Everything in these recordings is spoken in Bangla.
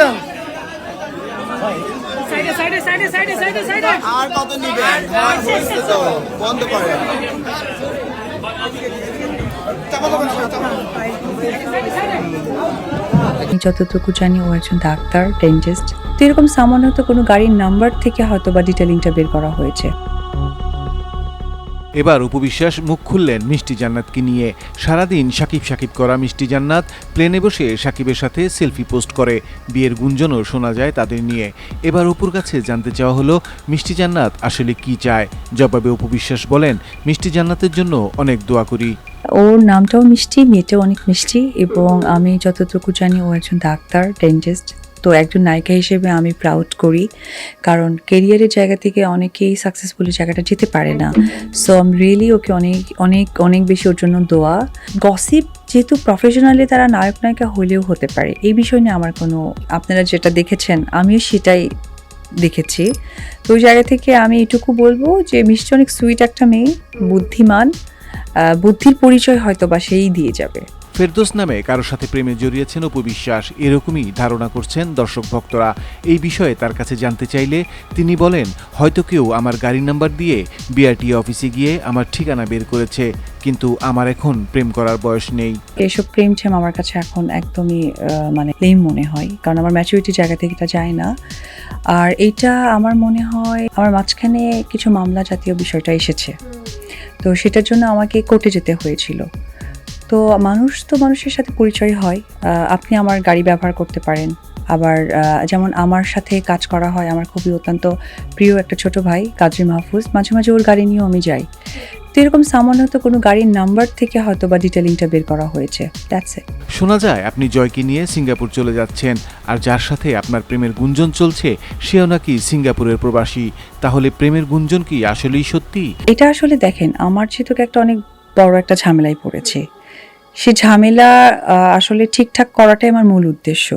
দেন সাইডে সাইডে সাইডে সাইডে সাইডে সাইডে। আর কত নিবেন তো বন্ধ করেন। আমি যতটুকু জানি ও একজন ডাক্তার ডেন্টিস্ট তো এরকম সামান্য হয়তো কোনো গাড়ির নাম্বার থেকে হয়তো বা ডিটেলিংটা বের করা হয়েছে। এবার উপবিশ্বাস মুখ খুললেন মিষ্টি জান্নাতকে নিয়ে। সারাদিন সাকিব সাকিব করা মিষ্টি জান্নাত, প্লেনে বসে সাকিবের সাথে সেলফি পোস্ট করে। বিয়ের গুঞ্জনও শোনা যায় তাদের নিয়ে। এবার অপুর কাছে জানতে চাওয়া হলো, মিষ্টি জান্নাত আসলে কি চায়? জবাবে উপবিশ্বাস বলেন, মিষ্টি জান্নাতের জন্য অনেক দোয়া করি। ওর নামটাও মিষ্টি, মেয়েটাও অনেক মিষ্টি এবং আমি যতটুকু জানি ও একজন ডাক্তার, ডেন্টিস্ট। তো একজন নায়িকা হিসেবে আমি প্রাউড করি। কারণ কেরিয়ারের জায়গা থেকে অনেকেই সাকসেসফুলি জায়গাটা যেতে পারে না। সো আমি রিয়েলি ওকে অনেক অনেক অনেক বেশি ওর জন্য দোয়া। গসিপ যেহেতু প্রফেশনালি তারা নায়ক, নায়িকা হলেও হতে পারে। এই বিষয় নিয়ে আমার কোনো, আপনারা যেটা দেখেছেন, আমিও সেটাই দেখেছি। তো ওই জায়গা থেকে আমি এটুকু বলব যে মিষ্টি অনেক সুইট একটা মেয়ে, বুদ্ধিমান বুদ্ধির পরিচয় হয়তো বা সেই দিয়ে যাবে। ফেরদোস নামে কারোর সাথে প্রেমে জড়িয়েছেন উপবিশ্বাস এরকমই ধারণা করছেন দর্শক ভক্তরা। এই বিষয়ে তার কাছে জানতে চাইলে তিনি বলেন, হয়তো কেউ আমার গাড়ি নাম্বার দিয়ে বিআরটি অফিসে গিয়ে আমার ঠিকানা বের করেছে, কিন্তু আমার এখন প্রেম করার বয়স নেই। এসব প্রেম ছেম আমার কাছে এখন একদমই মানে প্রেম মনে হয়, কারণ আমার ম্যাচুরিটি জায়গা থেকে এটা যায় না। আর এটা আমার মনে হয়, আমার মাঝখানে কিছু মামলা জাতীয় বিষয়টা এসেছে। তো সেটার জন্য আমাকে কোর্টে যেতে হয়েছিল। তো মানুষ তো মানুষের সাথে পরিচয় হয়। আপনি আমার গাড়ি ব্যবহার করতে পারেন। আবার যেমন আমার সাথে কাজ করা হয় আমার খুবই অত্যন্ত প্রিয় একটা ছোট ভাই কাজী মাহফুজ মাঝে মাঝে ওর গাড়ি নিয়েও আমি যাই। তো এরকম সামান্য তো কোনো গাড়ির নাম্বার থেকে হয়তো বা ডিটেলিংটা বের করা হয়েছে। দ্যাটস ইট শোনা যায় আপনি জয়কে নিয়ে সিঙ্গাপুর চলে যাচ্ছেন আর যার সাথে আপনার প্রেমের গুঞ্জন চলছে সেও নাকি সিঙ্গাপুরের প্রবাসী। তাহলে প্রেমের গুঞ্জন কি আসলেই সত্যি? এটা আসলে দেখেন আমার যেহেতু একটা অনেক বড় একটা ঝামেলায় পড়েছে। সে ঝামেলা আসলে ঠিকঠাক করাটাই আমার মূল উদ্দেশ্য।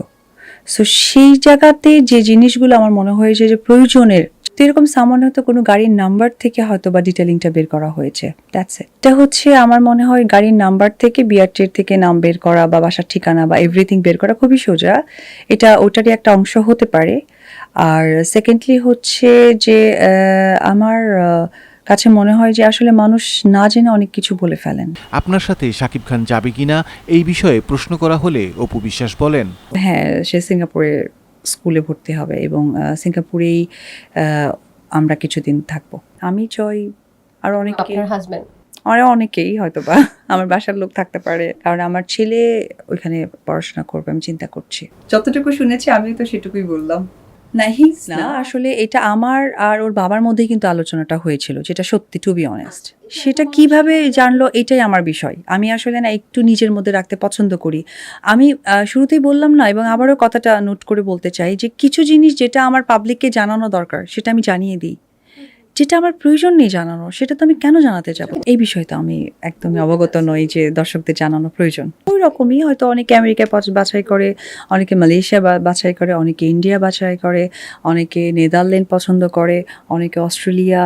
সো সেই জায়গাতে যে জিনিসগুলো আমার মনে হয়েছে যে প্রয়োজনের এরকম সামান্য হয়তো কোনো গাড়ির নাম্বার থেকে হয়তো বা ডিটেলিংটা বের করা হয়েছে। দ্যাটস এটা হচ্ছে আমার মনে হয় গাড়ির নাম্বার থেকে বিআরটির থেকে নাম বের করা বা বাসার ঠিকানা বা এভরিথিং বের করা খুবই সোজা। এটা ওটারই একটা অংশ হতে পারে। আর সেকেন্ডলি হচ্ছে যে আমার কাছে মনে হয় যে আসলে মানুষ না জেনে অনেক কিছু বলে ফেলেন। আপনার সাথে শাকিব খান যাবে কিনা এই বিষয়ে প্রশ্ন করা হলে অপু বিশ্বাস বলেন। হ্যাঁ সে সিঙ্গাপুরে স্কুলে ভর্তি হবে এবং আহ, সিঙ্গাপুরেই আহ, আমরা কিছুদিন থাকব। আমি জয় আর অনেকে আপনার হাজবেন্ড আর অনেকেই হয়তো বা আমার বাসার লোক থাকতে পারে। কারণ আমার ছেলে ওইখানে পড়াশোনা করবে আমি চিন্তা করছি। যতটুকু শুনেছি আমি তো সেটুকুই বললাম। নাহি না আসলে এটা আমার আর ওর বাবার মধ্যেই কিন্তু আলোচনাটা হয়েছিল যেটা সত্যি টু বি অনেস্ট সেটা কীভাবে জানলো এটাই আমার বিষয়। আমি আসলে না একটু নিজের মধ্যে রাখতে পছন্দ করি। আমি শুরুতেই বললাম না এবং আবারও কথাটা নোট করে বলতে চাই যে কিছু জিনিস যেটা আমার পাবলিককে জানানো দরকার সেটা আমি জানিয়ে দিই। যেটা আমার প্রয়োজন নেই জানানো, সেটা তো আমি কেন জানাতে যাব? এই বিষয়ে তো আমি একদমই অবগত নই যে দর্শকদের জানানো প্রয়োজন। ওই রকমই হয়তো অনেকে আমেরিকা বাছাই করে, অনেকে মালয়েশিয়া বাছাই করে, অনেকে ইন্ডিয়া বাছাই করে, অনেকে নেদারল্যান্ড পছন্দ করে, অনেকে অস্ট্রেলিয়া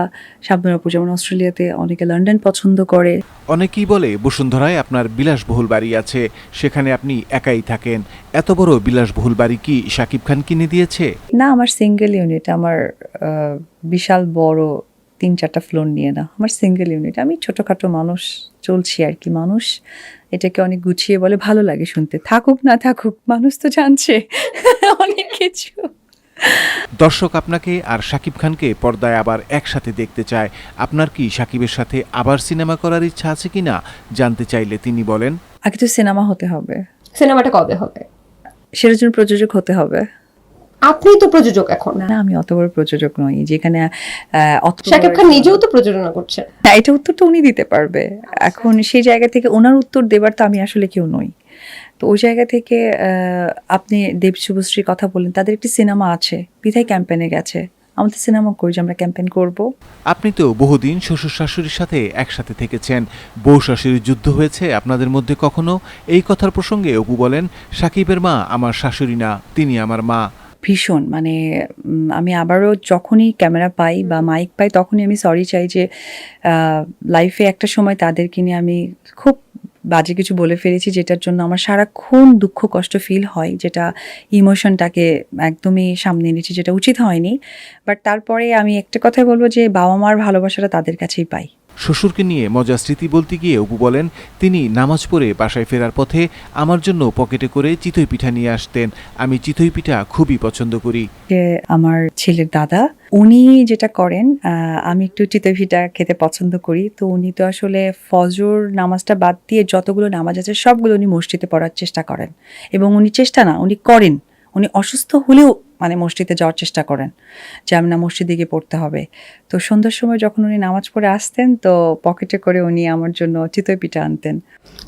শাবনুরাপুর যেমন অস্ট্রেলিয়াতে অনেকে লন্ডন পছন্দ করে। অনেকেই বলে, বসুন্ধরায় আপনার বিলাসবহুল বাড়ি আছে, সেখানে আপনি একাই থাকেন এত বড় বিলাস বিলাসবহুল বাড়ি কি শাকিব খান কিনে দিয়েছে? না আমার সিঙ্গেল ইউনিট আমার আহ, বিশাল বড় তিন চারটা ফ্লোর নিয়ে না আমার সিঙ্গেল ইউনিট আমি ছোটোখাটো মানুষ চলছি আর কি মানুষ। এটাকে অনেক গুছিয়ে বলে ভালো লাগে শুনতে। থাকুক না থাকুক মানুষ তো জানছে অনেক কিছু। দর্শক আপনাকে আর শাকিব খানকে পর্দায় আবার একসাথে দেখতে চায়। আপনার কি শাকিবের সাথে আবার সিনেমা করার ইচ্ছা আছে কিনা? জানতে চাইলে তিনি বলেন। আগে তো সিনেমা হতে হবে। সিনেমাটা কবে হবে? সেটার জন্য প্রযোজক হতে হবে। আপনি তো প্রযোজক এখন। না আমি অত বড় প্রযোজক নই যেখানে শাকিব খান নিজেও তো প্রযোজনা করছেন। না এটা উত্তর তো উনি দিতে পারবে। এখন সেই জায়গা থেকে ওনার উত্তর দেবার তো আমি আসলে কেউ নই। তো ওই জায়গা থেকে আপনি দেব শুভশ্রীর কথা বললেন তাদের একটি সিনেমা আছে বিধায় ক্যাম্পেনে গেছে। আমাদের সিনেমা করি যে আমরা ক্যাম্পেন করব। আপনি তো বহুদিন শ্বশুর শাশুড়ির সাথে একসাথে থেকেছেন। বউ শাশুড়ির যুদ্ধ হয়েছে আপনাদের মধ্যে কখনো এই কথার প্রসঙ্গে অপু বলেন সাকিবের মা আমার শাশুড়ি না তিনি আমার মা ভীষণ মানে আমি আবারও যখনই ক্যামেরা পাই বা মাইক পাই তখনই আমি সরি চাই যে লাইফে একটা সময় তাদেরকে নিয়ে আমি খুব বাজে কিছু বলে ফেলেছি যেটার জন্য আমার সারাক্ষণ দুঃখ, কষ্ট ফিল হয়, যেটা ইমোশনটাকে একদমই সামনে এনেছি, যেটা উচিত হয়নি। বাট তারপরে আমি একটা কথাই বলব যে বাবা মার ভালোবাসাটা তাদের কাছেই পাই। শ্বশুরকে নিয়ে মজার স্মৃতি বলতে গিয়ে অপু বলেন, তিনি নামাজ পড়ে বাসায় ফেরার পথে আমার জন্য পকেটে করে চিতই পিঠা নিয়ে আসতেন। আমি চিতই পিঠা খুবই পছন্দ করি। আমার ছেলের দাদা, উনি যেটা করেন আমি একটু চিতই পিঠা খেতে পছন্দ করি। তো উনি তো আসলে ফজর নামাজটা বাদ দিয়ে যতগুলো নামাজ আছে, সবগুলো উনি মসজিদে পড়ার চেষ্টা করেন। এবং উনি চেষ্টা না, উনি করেন। উনি অসুস্থ হলেও মানে মসজিদে যাওয়ার চেষ্টা করেন যে আমি না মসজিদে গিয়ে পড়তে হবে। তো সন্ধ্যার সময় যখন উনি নামাজ পড়ে আসতেন তো পকেটে করে উনি আমার জন্য চিতই পিঠা আনতেন।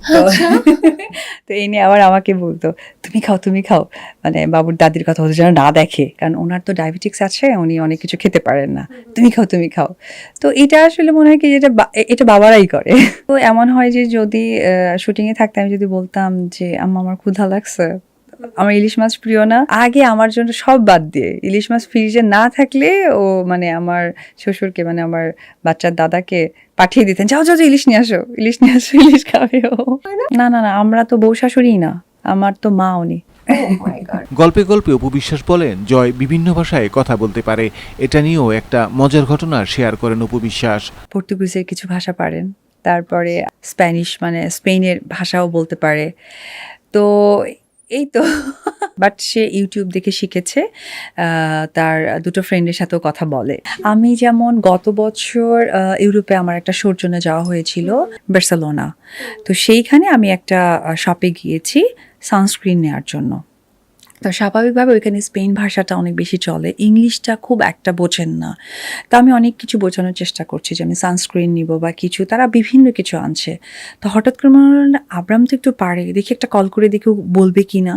তো তো এই নিয়ে আবার আমাকে বলতো তুমি খাও তুমি খাও। মানে বাবুর দাদির কথা হতো যেন না দেখে কারণ ওনার তো ডায়াবেটিক্স আছে উনি অনেক কিছু খেতে পারেন না। তুমি খাও তুমি খাও। তো এটা আসলে মনে হয় কি যেটা এটা বাবারাই করে। তো এমন হয় যে যদি শুটিংয়ে থাকতে আমি যদি বলতাম যে আম্মা আমার ক্ষুধা লাগছে। আমার ইলিশ মাছ প্রিয় না। আগে আমার জন্য সব বাদ দিয়ে ইলিশ মাছ ফ্রিজে না থাকলে ও মানে আমার শ্বশুরকে মানে আমার বাচ্চার দাদাকে পাঠিয়ে দিতেন যাও যাও ইলিশ নিয়ে আসো ইলিশ নিয়ে আসো ইলিশ খাবে ও। না না না আমরা তো বউ শাশুড়ি না আমার তো মা উনি। গল্পে গল্পে অপু বিশ্বাস বলেন জয় বিভিন্ন ভাষায় কথা বলতে পারে। এটা নিয়েও একটা মজার ঘটনা শেয়ার করেন অপু বিশ্বাস। পর্তুগিজের কিছু ভাষা পারেন তারপরে স্প্যানিশ মানে স্পেনের ভাষাও বলতে পারে। তো এই তো। বাট সে ইউটিউব দেখে শিখেছে তার দুটো ফ্রেন্ডের সাথেও কথা বলে। আমি যেমন গত বছর ইউরোপে আমার একটা শোর জন্য যাওয়া হয়েছিল, বার্সেলোনা। তো সেইখানে আমি একটা শপে গিয়েছি সানস্ক্রিন নেওয়ার জন্য। তো স্বাভাবিকভাবে ওইখানে স্পেন ভাষাটা অনেক বেশি চলে। ইংলিশটা খুব একটা বোঝেন না। তো আমি অনেক কিছু বোঝানোর চেষ্টা করছি যে আমি সানস্ক্রিন নিব বা কিছু, তারা বিভিন্ন কিছু আনছে। তো হঠাৎ করে মনে আব্রাম তো একটু পারে, দেখি একটা কল করে দেখি বলবে কি না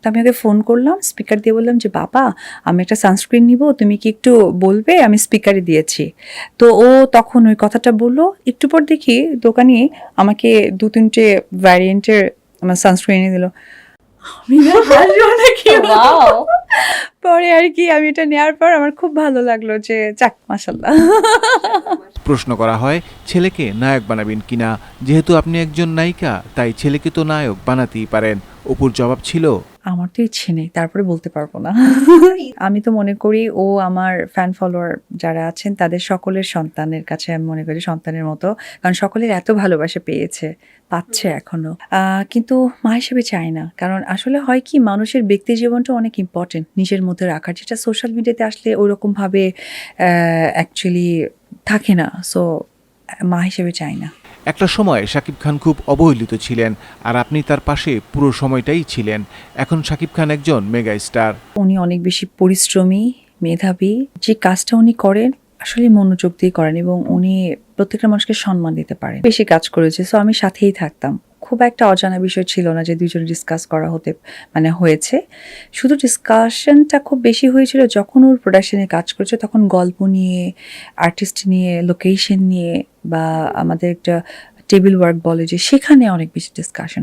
তো আমি ওকে ফোন করলাম স্পিকার দিয়ে বললাম যে, বাবা, আমি একটা সানস্ক্রিন নিব, তুমি কি একটু বলবে? আমি স্পিকারে দিয়েছি। তো ও তখন ওই কথাটা বলল, একটু পর দেখি দোকানে আমাকে দু তিনটে ভ্যারিয়েন্টের আমার সানস্ক্রিন এনে দিল। পরে আর কি আমি এটা নেওয়ার পর আমার খুব ভালো লাগল যে যাক মাসাল্লাহ প্রশ্ন করা হয় ছেলেকে নায়ক বানাবেন কিনা? যেহেতু আপনি একজন নায়িকা তাই ছেলেকে তো নায়ক বানাতেই পারেন। অপুর জবাব ছিল আমার তো ইচ্ছে নেই তারপরে বলতে পারব না। আমি তো মনে করি ও আমার ফ্যান ফলোয়ার যারা আছেন তাদের সকলের সন্তানের কাছে আমি মনে করি সন্তানের মতো কারণ সকলের এত ভালোবাসা পেয়েছে পাচ্ছে এখনও। আহ, কিন্তু মা হিসেবে চাই না কারণ আসলে হয় কি মানুষের ব্যক্তি জীবনটা অনেক ইম্পর্টেন্ট নিজের মধ্যে রাখার। যেটা সোশ্যাল মিডিয়াতে আসলে ওইরকম ভাবে অ্যাকচুয়ালি থাকে না সো মা হিসেবে চাই না। একটা সময় শাকিব খান খুব অবহেলিত ছিলেন, আর আপনি তার পাশে পুরো সময়টাই ছিলেন। এখন শাকিব খান একজন মেগা স্টার। উনি অনেক বেশি পরিশ্রমী, মেধাবী। যে কাজটা উনি করেন, আসলে মনোযোগ দিয়ে করেন এবং উনি প্রত্যেকটা মানুষকে সম্মান দিতে পারেন। বেশি কাজ করেছে সো আমি সাথেই থাকতাম। খুব একটা অজানা বিষয় ছিল না যে দুজন ডিসকাস করা হতে মানে হয়েছে। শুধু ডিসকাশনটা খুব বেশি হয়েছিল যখন ওর প্রোডাকশনে কাজ করছে, তখন গল্প নিয়ে আর্টিস্ট নিয়ে লোকেশন নিয়ে বা আমাদের একটা টেবিল ওয়ার্ক বলে যে সেখানে অনেক বেশি ডিসকাশন